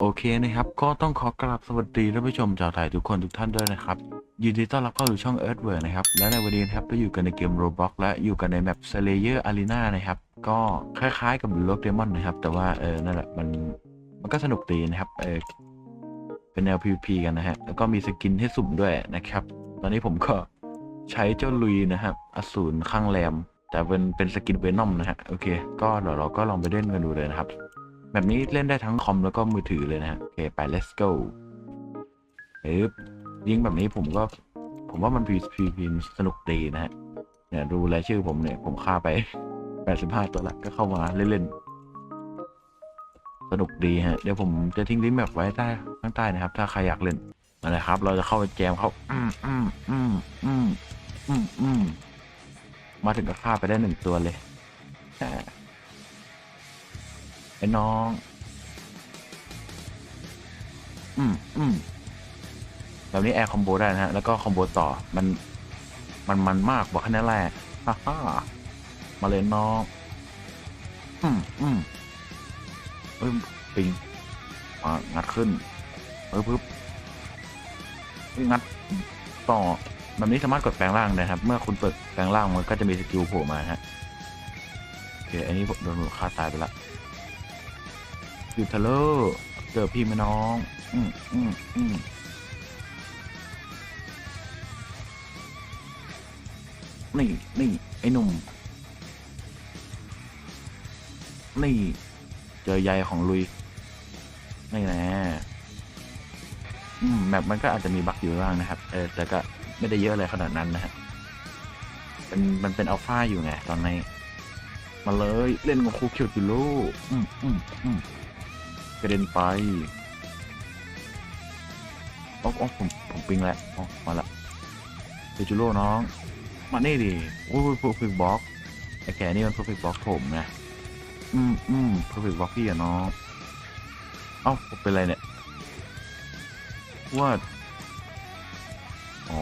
โอเคนะครับ ก็ต้องขอกราบสวัสดีท่านผู้ชมชาวไทยทุกคนทุกท่านด้วยนะครับ ยินดีต้อนรับเข้าสู่ช่อง Earthworm นะครับ และในวันนี้นะครับก็อยู่กันในเกม Roblox และอยู่กันในแมป Slayer Arena นะครับ ก็คล้ายๆกับ l o c Demon นะครับ แต่ว่าเออนั่นแหละมันมันก็สนุกดีนะครับเออเป็นแนว PVP กันนะฮะ แล้วก็มีสกินให้สุ่มด้วยนะครับ ตอนนี้ผมก็ใช้เจ้าลุยนะครับอสูรข้างแรม แต่เป็นเป็นสกินเวนอมนะฮะโอเค ก็เดี๋ยวเราก็ลองไปเล่นกันดูเลยนะครับ แบบนี้เล่นได้ทั้งคอมแล้วก็มือถือเลยนะฮะโอเคไป let's go เอ๊บยิงแบบนี้ผมก็ ผมว่ามัน PVP สนุกดีนะฮะเนี่ยดูรายชื่อผมเนี่ย ผมฆ่าไป85ตัวละก็เข้ามาเล่นๆสนุกดีฮะ เดี๋ยวผมจะทิ้งลิงก์แบบไว้ใต้ข้างใต้นะครับ ถ้าใครอยากเล่นมาเลยครับ เราจะเข้าไปแจมเขาอืมอืมอืมอืมอืมอืมมาถึงก็ฆ่าไปได้หนึ่งตัวเลย ไอ้น้อง อืมอืมแบบนี้แอร์คอมโบได้นะฮะ แล้วก็คอมโบต่อ มัน มันมันมากบอกแค่นั้นแหละฮ่าฮ่ามาเลยน้อง อืมอืมเอ้ยปิงอ่างัดขึ้นเออปึ๊บงัดต่อแบบนี้สามารถกดแปลงร่างได้ครับ เมื่อคุณเปิดแปลงร่างมันก็จะมีสกิลโผล่มาฮะโอเคอันนี้โดนหนูฆ่าตายไปละ คือทะเลเจอพี่ไหมน้อง อืมอืมอืมนี่นี่ไอ้หนุ่ม นี่ เจอใยของลุย นี่แน่อืมแมปมันก็อาจจะมีบั๊กอยู่บ้างนะครับ เออ แต่ก็ไม่ได้เยอะอะไรขนาดนั้นนะฮะเป็นมันเป็นอัลฟาอยู่ไงตอนนี้ มาเลยเล่นกับคูคียวจิโร่อืมอืมอืม กระเด็นไปอ๋ออ๋อผม ผมปิงแล้วอ๋อมาละเคจิโร่น้อง มานี่ดิโอ้ยเพอร์เฟกต์บ็อกไอ้แกนี่มันเพอร์เฟกต์บ็อกผมไงอืมอืมเพอร์เฟกต์บ็อกพี่อะน้อง เอ้าผมเป็นไรเนี่ยว่าอ๋อ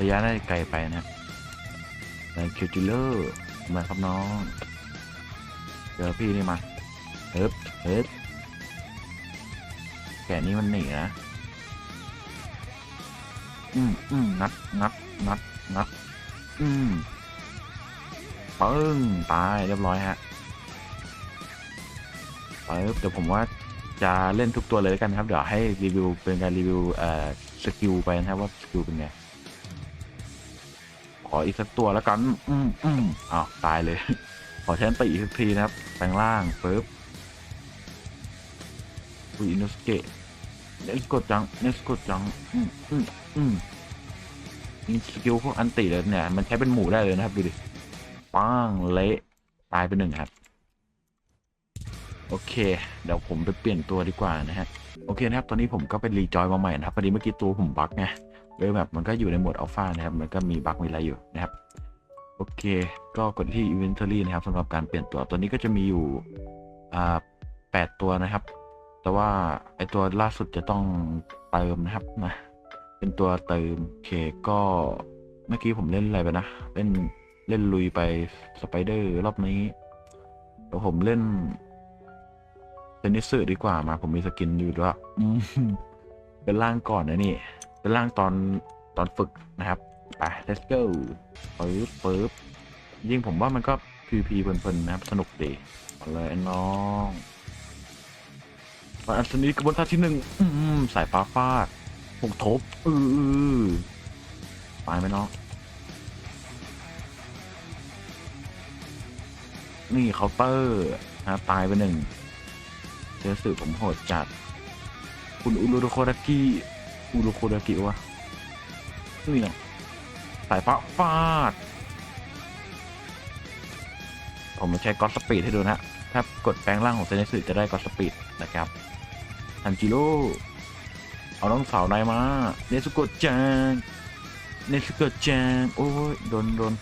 ระยะน่าจะไกลไปนะแต่คิวจิโร่มาครับน้องเจอพี่นี่มา เฮ้ยเฮ้ยแกนี่มันหนีนะ อืมอืมงัดงัดงัดงัดอืมปึ้งตายเรียบร้อยฮะปึ๊บเดี๋ยวผมว่าจะเล่นทุกตัวเลยแล้วกันครับ เดี๋ยวให้รีวิวเป็นการรีวิวเอ่อสกิลไปนะครับว่าสกิลเป็นไง ขออีกสักตัวแล้วกัน อืมอืมอ้าวตายเลย ขอแทนไปอีกสักทีนะครับแปลงร่างปึ๊บ อุยนโนสเกะเนสกจังเนสกจังอืมอืมอืมสกิลพวกอันติเลยเนี่ย มันใช้เป็นหมู่ได้เลยนะครับ ดูดิป้างเละตายไปหนึ่งครับ โอเค เดี๋ยวผมไปเปลี่ยนตัวดีกว่านะฮะ โอเคนะครับ ตอนนี้ผมก็ไปรีจอยมาใหม่นะครับพอดีเมื่อกี้ตัวผมบั๊กไงเลยแบบมันก็อยู่ในโหมดอัลฟานะครับ มันก็มีบั๊กมีอะไรอยู่นะครับ โอเค ก็กดที่ inventory นะครับสำหรับการเปลี่ยนตัว ตัวนี้ก็จะมีอยู่อ่าแปดตัวนะครับ แต่ว่าไอตัวล่าสุดจะต้องเติมนะครับนะ เป็นตัวเติมเคก็เมื่อกี้ผมเล่นอะไรไปนะ เล่นเล่นลุยไปสไปเดอร์รอบนี้เดี๋ยวผมเล่นเทนนิสสือดีกว่ามา ผมมีสกินอยู่ด้วยเป็นร่างก่อนนะนี่ เป็นร่างตอนตอนฝึกนะครับไป let's go ปึ๊บปึ๊บยิ่งผมว่ามันก็ PVP เพลินๆนะครับ สนุกดีมาเลยไอ้น้ องอันนี้กระบวนท่าที่หนึ่งอืมสายฟ้าฟาดหกทบอือตายไหมน้องนี่เคาน์เตอร์นะตายไปหนึ่งเจอสื่อผมโหดจัด คุณอุรุโคดากิอุรุโคดากิวะนี่นะสายฟ้าฟาด ผมมาใช้กอสสปีดให้ดูนะถ้ากดแปลงร่างของเซนสึจะได้กอสสปีดนะครับ ทันจิโร่เอาน้องสาวนายมา เนสุโกะจัง เนสุโกะจัง โอ้ยโดนโดน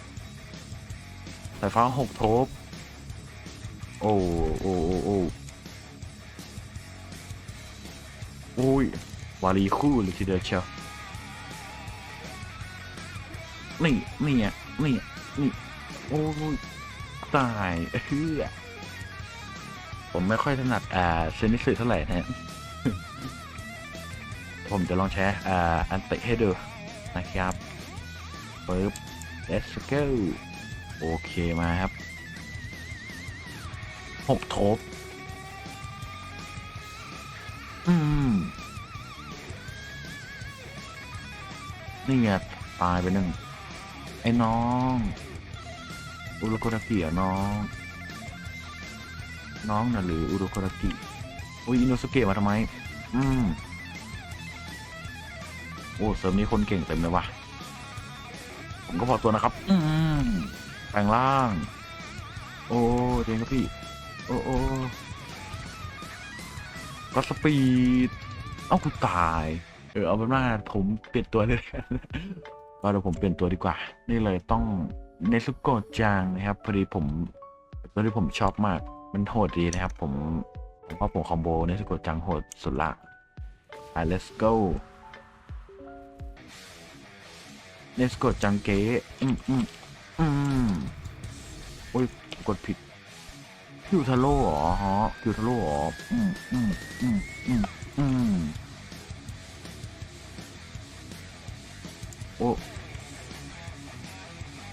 สายฟ้าหกทบ โอ้โอ้โอ้โอ้โอ้ยวารีคู่เลยทีเดียวเชียวนี่นี่อะนี่นี่โอ้ยตายเฮ้ยผมไม่ค่อยถนัดอ่าเซนิสึเท่าไหร่นะฮะ ผมจะลองใช้อ่าอันติให้ดูนะครับปึ๊บ let's go โอเคมาครับหกทบอืม นี่ไงตายไปหนึ่ง ไอ้น้องอุรุโกรากิเหรอะน้อง น้องน่ะหรืออุรุโกรากิ อุ้ยอินโนสุเกะมาทำไม อืม โอ้เสริมนี้คนเก่งเต็มเลยว่ะ ผมก็พอตัวนะครับ อืมแปลงร่าง โอ้เจงครับพี่ โอ้โอ้ก็สปีด เอ้ากูตาย เออเอาเป็นว่าผมเปลี่ยนตัวเลยก็เดี๋ยวผมเปลี่ยนตัวดีกว่า นี่เลยต้องเนซุโกะจังนะครับพอดีผมตัวที่ผมชอบมาก มันโหดดีนะครับ ผมผมว่าผมคอมโบเนซุโกะจังโหดสุดละไป let's go เนซุโกะจังเก๋อืมอืมอืมโอ้ยกดผิดคิวทาโร่เหรอฮะคิวทาโร่เหรออืมอืมอืมอืมอืมโอ้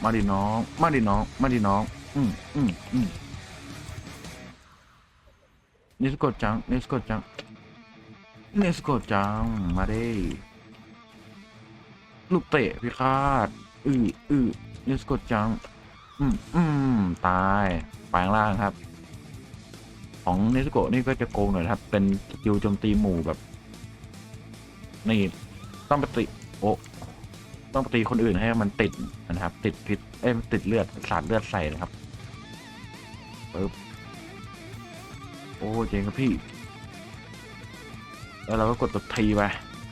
มาดิน้อง มาดิน้อง มาดิน้อง อืมอืมอืมเนสโกะจังเนสโกะจังเนสโกะจัง มาดิ ลูกเตะพิฆาตอืออือเนสโกะจัง อืมอืมตายแปลงร่างครับ ของเนสโกะนี่ก็จะโกงหน่อยครับ เป็นสกิลโจมตีหมู่แบบ นี่ ต้องปติโอต้องตีคนอื่นให้มันติดนะครับ ติดพิษเอ้ยติดเลือดสาดเลือดใส่นะครับปึ๊บโอ้เจ๋งครับพี่ แล้วเราก็กดตัวทีไป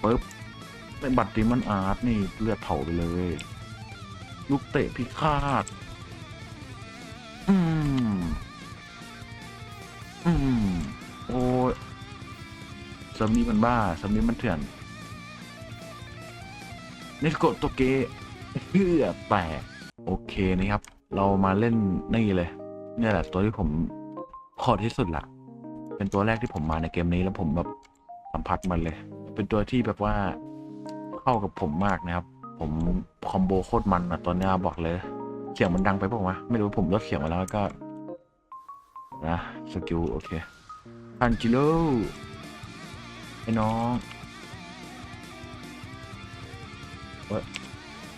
ปึ๊บ เป็นบัตรดิมันอาร์ตนี่เลือดเผาไปเลย ลูกเตะพิฆาต อืม อืม โอ้ยสามีมันบ้าสามีมันเถื่อนเนสโกะโตเกะเพื่อแตกโอเคนะครับ เรามาเล่นนี่เลย เนี่ยแหละตัวที่ผมพอที่สุดละเป็นตัวแรกที่ผมมาในเกมนี้แล้วผมแบบสัมผัสมันเลย เป็นตัวที่แบบว่า เข้ากับผมมากนะครับ ผมคอมโบโคตรมันอะตอนนี้บอกเลย เสียงมันดังไปเปล่าวะไม่รู้ผมลดเสียงมาแล้วก็นะสกิลโอเคทันจิโร่ไอ้น้อง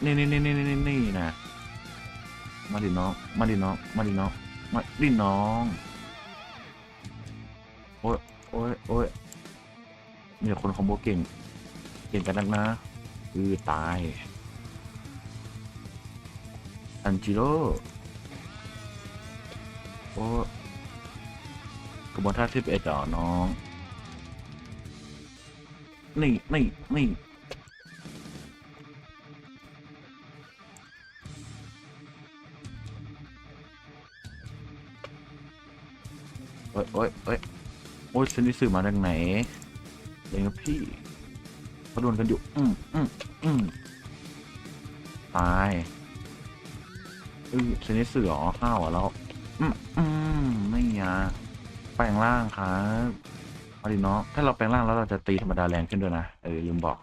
นี่นี่นี่นี่นี่นี่นะมาดิน้อง มาดิน้อง มาดิน้อง มาดิน้อง โอ้ยโอ้ยโอ้ยมีคนคอมโบเก่ง เก่งกันนักนะ คือตายอันจิโร่โอ้กระบวนท่าสิบเอ็ดเหรอน้อง นี่นี่นี่โอ้ยโอ้ยโอ้ยโอ้ยฉันนี่สื่อมาจากไหนเองครับพี่ เขาโดนกันอยู่ อืมอืมอืมตายเออฉันนี่สื่ออ๋อข้าวอะแล้ว อืมอืมไม่ยาแปลงร่างครับเอาดิเนาะถ้าเราแปลงร่างแล้วเราจะตีธรรมดาแรงขึ้นด้วยนะเออลืมบอก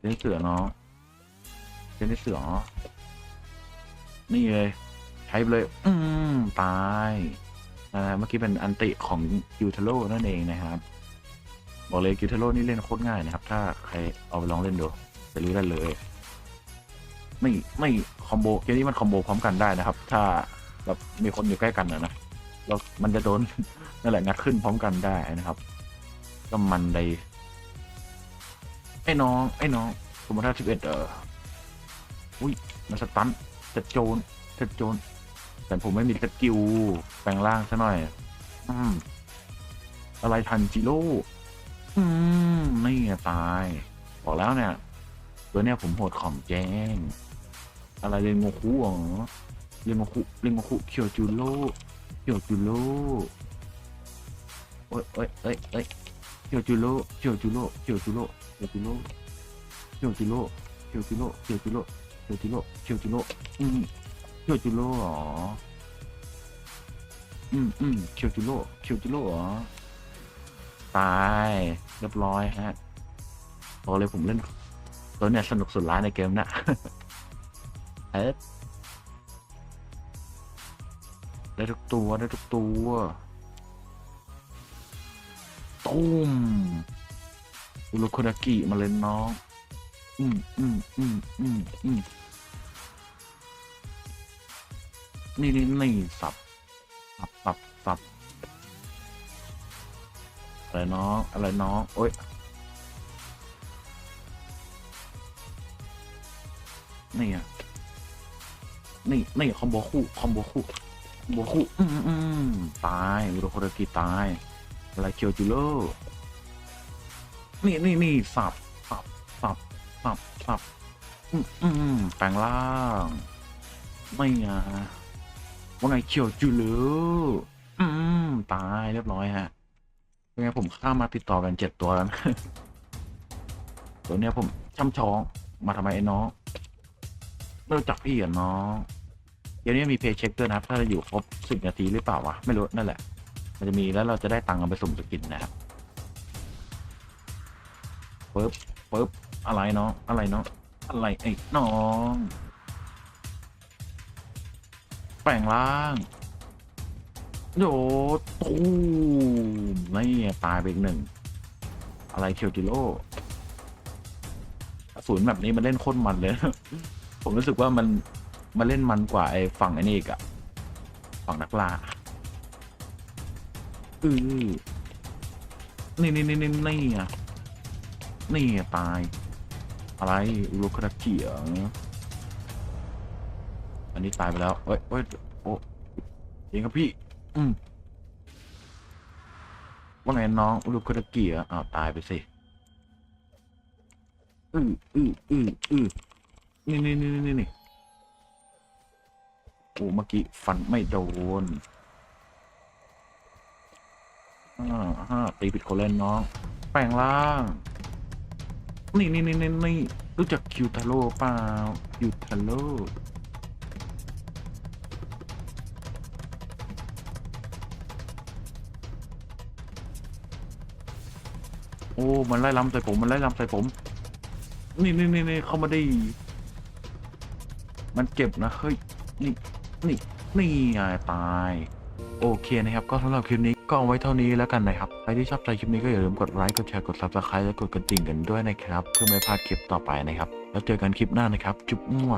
เล่นเสือเนาะเล่นเสือเนาะนี่เลยใช้ไปเลย อืมตายอ่าเมื่อกี้เป็นอันติของกิวเทโร่นั่นเองนะครับ บอกเลยกิวเทโร่นี่เล่นโคตรง่ายนะครับ ถ้าใครเอาไปลองเล่นดูจะรู้ได้เลย ไม่ไม่คอมโบเกมนี้มันคอมโบพร้อมกันได้นะครับ ถ้าแบบมีคนอยู่ใกล้กันนะนะเรามันจะโดนนั่นแหละงัดขึ้นพร้อมกันได้นะครับ ก็มันใดไอ้น้อง ไอ้น้องสมมติถ้าสิบเอ็ดเอออุ้ยมันสตันจะโจนจะโจนแต่ผมไม่มีสกิลแปลงร่างซะหน่อย อืมอะไรทันจิโร่ อืมนี่ตาย บอกแล้วเนี่ย ตัวเนี้ยผมโหดของแจ้ง อะไรเรนโงคุเหรอเรนโงคุเรนโงคุเคียวจูโร่เคียวจูโร่โอ้ยโอ้ยเอ้ยเอ้ยเคียวจูโร่เคียวจูโร่เคียวจูโร่เคียวจูโร่เคียวจูโร่เคียวจูโร่เคียวจูโร่เคียวจูโร่เคียวจูโร่อืมเคียวจูโร่เหรออืมอืมเคิวจิโร่เคิวจิโร่เหรอ ตายเรียบร้อยฮะบอกเลยผมเล่นตัวเนี่ยสนุกสุดร้ายในเกมนะเอ๊ะได้ทุกตัวได้ทุกตัวตุ้มอุรุโคนากิมาเลยน้อง อืมอืมอืมอืมอืมนี่นี่นี่สับสับสับสับ อะไรน้อง อะไรน้อง โอ้ยนี่อะนี่นี่คอมโบคู่คอมโบคู่คอมโบคู่อืมอืมตายอุโรโครากิตายอะไรเคียวจูโร่นี่นี่นี่สับสับสับสับสับอืมอืมแปลงร่างไม่อะว่าไงเคียวจูโร่อืมตายเรียบร้อยฮะ เป็นไงผมฆ่ามาติดต่อกันเจ็ดตัวแล้วนะ ตัวเนี้ยผมช่ำชองมาทำไมไอ้น้องไม่รู้จักพี่กับน้องเดี๋ยวนี้มีเพย์เช็คด้วยนะครับ ถ้าเราอยู่ครบสิบนาทีหรือเปล่าวะ ไม่รู้นั่นแหละ มันจะมีแล้วเราจะได้ตังค์เอาไปสุ่มสกินนะครับปึ๊บปึ๊บอะไรน้องอะไรน้องอะไรไอ้น้อง แปลงร่าง โยตูมนี่ตายไปอีกหนึ่ง อะไรเคียวจิโร่ศูนย์แบบนี้มันเล่นโคตรมันเลย ผมรู้สึกว่ามันมาเล่นมันกว่าไอ้ฝั่งไอ้นี่อีกอะฝั่งนักล่าอือนี่นี่นี่นี่นี่อะนี่ตาย อะไรอุโรคาเกียงอันนี้ตายไปแล้วเอ้ยเอ้ยโอ้จริงครับพี่ อืมว่าไงน้องอุโรคาเกียอ้าวตายไปสิอืออืออืออือนี่นี่นี่นี่นี่โอ้เมื่อกี้ฟันไม่โดนอ่าห้าตีผิดคนเล่นน้องแปลงร่างนี่นี่นี่นี่นี่รู้จักคิวทาโร่เปล่าคิวทาโร่ อ้มันไล่ล้ำใส่ผมมันไล่ล้ำใส่ผม นี่นี่นี่นี่เขามาได้มันเก็บนะเฮ้ยนี่นี่นี่ไงตายโอเคนะครับ ก็สำหรับคลิปนี้ก็เอาไว้เท่านี้แล้วกันนะครับใครที่ชอบใจคลิปนี้ก็อย่าลืมกดไลค์กดแชร์กด subscribe และกดกระดิ่งกันด้วยนะครับ เพื่อไม่พลาดคลิปต่อไปนะครับ แล้วเจอกันคลิปหน้านะครับ จุ๊บมั่ว